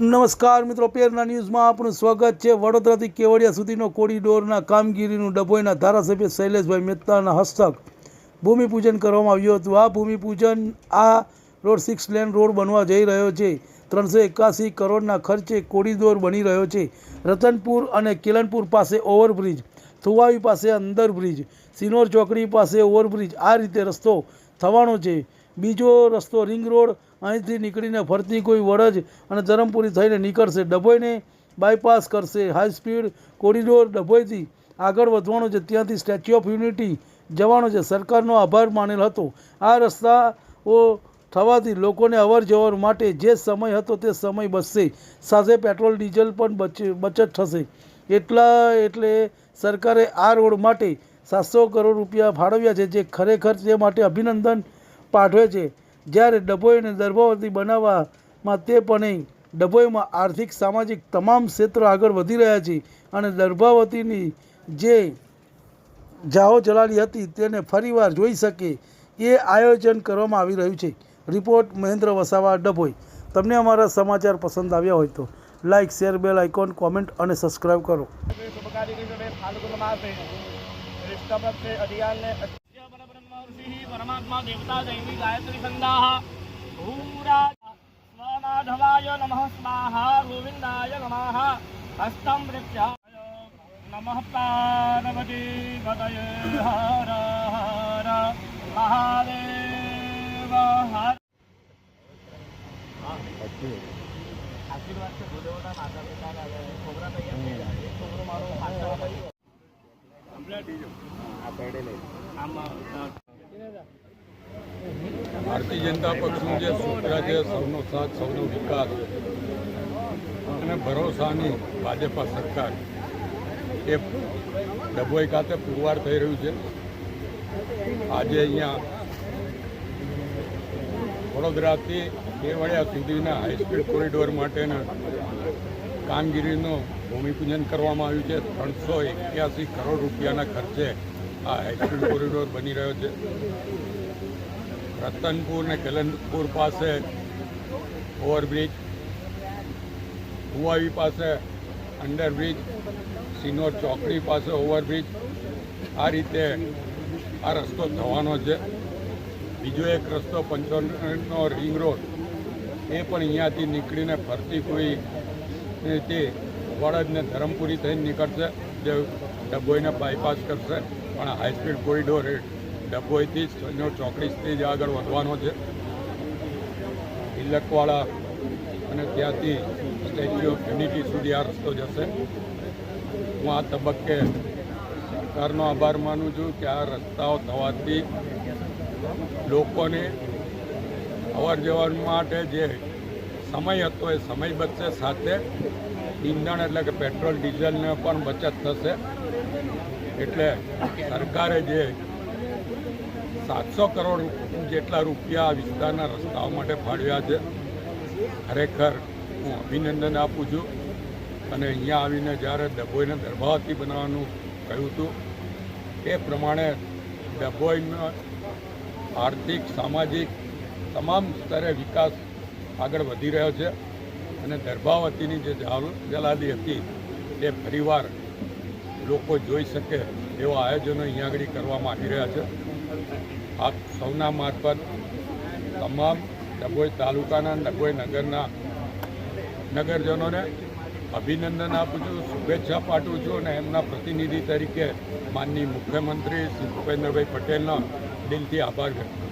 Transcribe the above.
નમસ્કાર મિત્રો પેરના ન્યૂઝમાં આપનું સ્વાગત છે. વડોદરાથી કેવડિયા સુધીનો કોરિડોરના કામગીરીનું ડભોઈના ધારાસભ્ય શૈલેષભાઈ મહેતાના હસ્તક ભૂમિપૂજન કરવામાં આવ્યું હતું. આ ભૂમિપૂજન આ રોડ સિક્સ લેન રોડ બનવા જઈ રહ્યો છે. ત્રણસો એકાસી કરોડના ખર્ચે કોરિડોર બની રહ્યો છે. રતનપુર અને કેલનપુર પાસે ઓવરબ્રિજ, થુવાવી પાસે અંદર બ્રિજ સિનોર ચોકડી પાસે ઓવરબ્રિજ આ રીતે રસ્તો થવાનો છે. બીજો રસ્તો રિંગ રોડ, અહીંથી નીકળીને ફરતી કોઈ વડજ અને ધરમપુરી થઈને નીકળશે. ડભોઈને બાયપાસ કરશે. હાઈ સ્પીડ કોરિડોર ડભોઈથી આગળ વધવાનો છે. ત્યાંથી સ્ટેચ્યુ ઓફ યુનિટી જવાનો છે. સરકારનો આભાર માનેલ હતો. આ રસ્તાઓ થવાથી લોકોને અવર જવર માટે જે સમય હતો તે સમય બચશે. સાથે પેટ્રોલ, ડીઝલ પણ બચ, બચત થશે. એટલા, એટલે સરકારે આ રોડ માટે સાતસો કરોડ રૂપિયા ફાળવ્યા છે, જે ખરેખર તે માટે અભિનંદન પાઠવે છે. જ્યારે ડભોઈને દર્ભાવતી બનાવવામાં તે પણ ડભોઈમાં આર્થિક, સામાજિક તમામ ક્ષેત્રો આગળ વધી રહ્યા છે અને દર્ભાવતીની જે જાહો જલાલી હતી તેને ફરીવાર જોઈ શકે એ આયોજન કરવામાં આવી રહ્યું છે. રિપોર્ટ મહેન્દ્ર વસાવા, ડભોઈ. તમને અમારા સમાચાર પસંદ આવ્યા હોય તો like share, bell icon, comment અને સબસ્ક્રાઇબ કરો. ऋषिः परमात्मा देवता दैवी गायत्री छन्दाः भूरा स्वमाधवाय नमः स्वाहा गोविन्दाय नमः हस्तं वृक्षाय नमः पार्वती गतये हर हर મહાદેવ હર આશીર્વાદ છે ભૂદેવોના માતા પિતાના આવે છોકરા તૈયાર થઈ જાય એક છોકરો મારો પાછળ આમાં ભારતીય જનતા પક્ષનું જે સૂત્ર છે, સૌનો સાથ, સૌનો વિકાસ અને ભરોસાની ભાજપા સરકાર એ ડભોઈ ખાતે પુરવાર થઈ રહ્યું છે. આજે અહીંયા વડોદરાથી કેવડિયા સુધીના હાઈસ્પીડ કોરિડોર માટેના કામગીરીનું ભૂમિપૂજન કરવામાં આવ્યું છે. ત્રણસો એક્યાસી કરોડ રૂપિયાના ખર્ચે આ હાઈસ્પીડ કોરિડોર બની રહ્યો છે. રતનપુર ને કેલનપુર પાસે ઓવરબ્રિજ કુવાવી પાસે અંડરબ્રિજ, સિનોર ચોકડી પાસે ઓવરબ્રિજ. આ રીતે આ રસ્તો થવાનો છે. બીજો એક રસ્તો પંચોતેરનો રિંગ રોડ, એ પણ અહીંયાથી નીકળીને ફરતી કોઈ તે વડદને ધરમપુરી થઈને નીકળશે, જે ડભોઈને બાયપાસ કરશે. પણ હાઈસ્પીડ કોરિડોર ડભોઈથી સૈનો ચોકડીથી જ આગળ વધવાનો છે. તિલકવાડા અને ત્યાંથી સ્ટેચ્યુ ઓફ યુનિટી સુધી આ રસ્તો જશે. હું આ તબક્કે સરકારનો આભાર માનું છું કે આ રસ્તાઓ થવાથી લોકોને અવર જવર માટે જે સમય હતો એ સમય બચશે. સાથે ઈંધણ એટલે કે પેટ્રોલ, ડીઝલને પણ બચત થશે. એટલે સરકારે જે સાતસો કરોડ જેટલા રૂપિયા વિસ્તારના રસ્તાઓ માટે ફાળવ્યા છે. ખરેખર હું અભિનંદન આપું છું. અને અહીંયા આવીને જ્યારે ડભોઈને દરબાવતી બનાવવાનું કહ્યું હતું, એ પ્રમાણે ડભોઈમાં આર્થિક, સામાજિક તમામ સ્તરે વિકાસ આગળ વધી રહ્યો છે. અને દર્ભાવતીની જે જાલ- જલાદી હતી, એ ફરીવાર લોકો જોઈ શકે એવા આયોજનો અહીંયા આગળ કરવામાં આવી રહ્યા છે. આપ સૌના મારફત તમામ ડભોઈ તાલુકાના, ડભોઈ નગરના નગરજનોને અભિનંદન આપું છું, શુભેચ્છા પાઠવું છું અને એમના પ્રતિનિધિ તરીકે માનની મુખ્યમંત્રી શ્રી ભૂપેન્દ્રભાઈ પટેલનો દિલથી આભાર વ્યક્ત